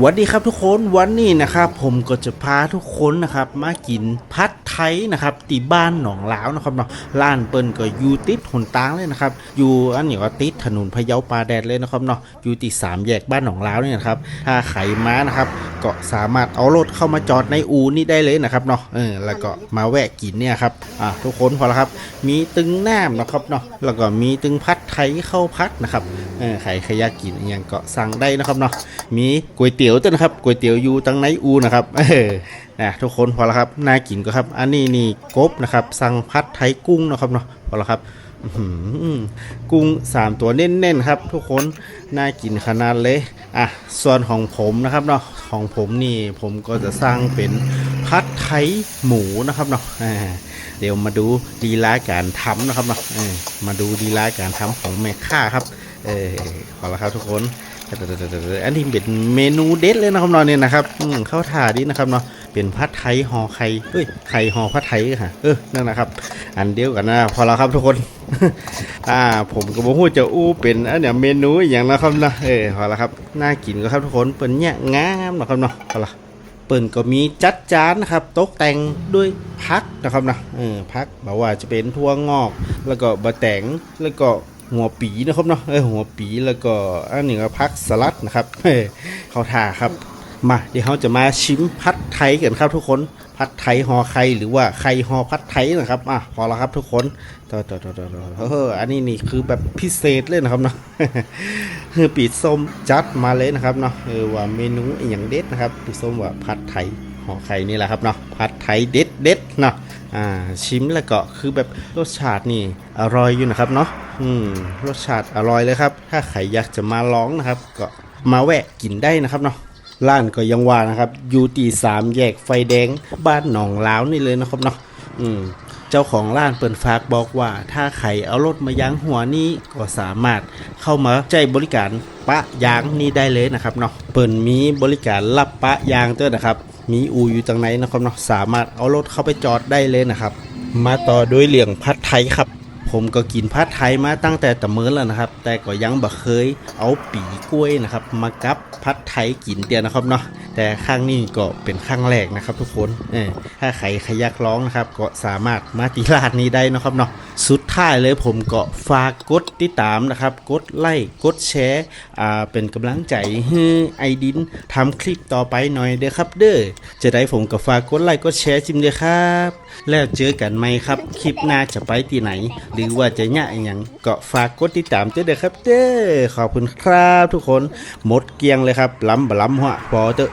วัสดีครับทุกคนวันนี้นะครับผมก็จะพาทุกคนนะครับมากินพัดไทยนะครับตีบ้านหนองล้าวนะครับเนาะร้านเปิ้นก็อยู่ติดหนตางเลยนะครับอยู่อันนี้ก็ติดถนนพะเยาปลาแดดเลยนะครับเนาะอยู่ติดสามแยกบ้านหนองล้าวเนี่ยนะครับถ้าใครมานะครับก็สามารถเอารถเข้ามาจอดในอูนี่ได้เลยนะครับเนาะเออแล้วก็มาแวะกินเนี่ยครับอะทุกคนพอแล้วครับมีตึงแหนมนะครับเนาะแล้วก็มีตึงพัดไทยเข้าพัดนะครับเออใครใครอยากกินอย่างก็สั่งได้นะครับเนาะมีก๋วยเตี๋ยวด้วยนะครับก๋วยเตี๋ยวอยู่ตังในอูนะครับเออนะทุกคนพอแล้วครับน่ากินก็ครับ อันนี้นี่กบนะครับสั่งพัดไทยกุ้งนะครับเนาะพอแล้วครับกุ้งสามตัวเน้นๆครับ ทุกคนน่ากินขนาดเลยอะส่วนของผมนะครับเนาะของผมนี่ผมก็จะสร้างเป็นพัดไทยหมูนะครับเนาะเดี๋ยวมาดูดีลาการทำนะครับเนาะมาดูดีลาการทำของแม่ค้าครับเออขอและครับทุกคน อันนี้เป็นเมนูเด็ดเลยนะครับเนาะเนี่ยนะครับอืมเข้าท่าดีนะครับเนาะเป็นผัดไทยห่อไข่เฮ้ยไข่ห่อผัดไทยค่ะ เออนั่นนะครับ อันเดียวกันนะพอแล้วครับทุกคน อ่า ผมก็บอกว่จะอู้เป็นอันเนี้ยเมนูอย่างนะครับนะเออพอแล้วครับน่ากินก็ครับทุกคนเป็นเนี่ยงามนะครับเนาะพอละเปิ่นก็มีจัดจานนะครับตกแต่งด้วยพักนะครับนะเออพักแบบว่าจะเป็นทั่วงอก แล้วก็บะแตงแล้วก็ หัวปีนะครับเนาะเออหัวปีแล้วก็อันนี้ก็พักสลัดนะครับเออเขาท่าครับมาเดี๋ยวเราจะมาชิมพัดไทยกันครับทุกคนพัดไทยห่อไข่หรือว่าไข่ห่อพัดไทยนะครับอะพอแล้วครับทุกคนต่อต่อต่อต่อต่อเอออันนี้นี่คือแบบพิเศษเลยนะครับเนาะคือปีส้มจัดมาเลยนะครับเนาะเออว่าเมนูอย่างเด็ดนะครับปีส้มว่าผัดไทยห่อไข่นี่แหละครับเนาะผัดไทยเด็ดเด็ดเนาะ อ่าชิมแล้วก็คือแบบรสชาตินี่อร่อยอยู่นะครับเนาะอืมรสชาติอร่อยเลยครับ ถ้าใครอยากจะมาลองนะครับ ก็มาแวะกินได้นะครับเนาะร้านก็ยังว่านะครับอยู่ตีสามแยกไฟแดงบ้านหนองล้าวนี่เลยนะครับเนาะอืม เจ้าของร้านเปิดฝากบอกว่า ถ้าใครเอารถมายั้งหัวนี้ก็สามารถเข้ามาใจบริการปะยางนี่ได้เลยนะครับเนาะเปิดมีบริการรับปะยางด้วยนะครับ มีอูอยู่ตรงไหนนะครับเนาะสามารถเอารถเข้าไปจอดได้เลยนะครับ มาต่อด้วยเหลียงพัดไทยครับผมก็กินผัดไทยมาตั้งแต่ตะเมินแล้วนะครับ แต่ก็ยังบ่เคยเอาปีกล้วยนะครับ มากับผัดไทยกินเดียวนะครับเนาะแต่ครั้งนี้ก็เป็นครั้งแรกนะครับทุกคนเออถ้าใครขยักร้องนะครับ ก็สามารถมาติลาดนี้ได้นะครับเนาะสุดท้ายเลยผมก็ฝากกดติดตามนะครับ กดไลค์กดแชร์อ่าเป็นกำลังใจให้ไอดินทำคลิปต่อไปหน่อยเด้อครับ เด้อจะได้ผมก็ฝากกดไลค์กดแชร์จิมเด้อครับ แล้วเจอกันไหมครับ คลิปหน้าจะไปที่ไหน หรือว่าจะเนี่ยอย่างก็ฝากกดติดตามเด้อครับ เด้อขอบคุณครับทุกคนหมดเกลียงเลยครับล้ำบล้ำหัวพอเตอะ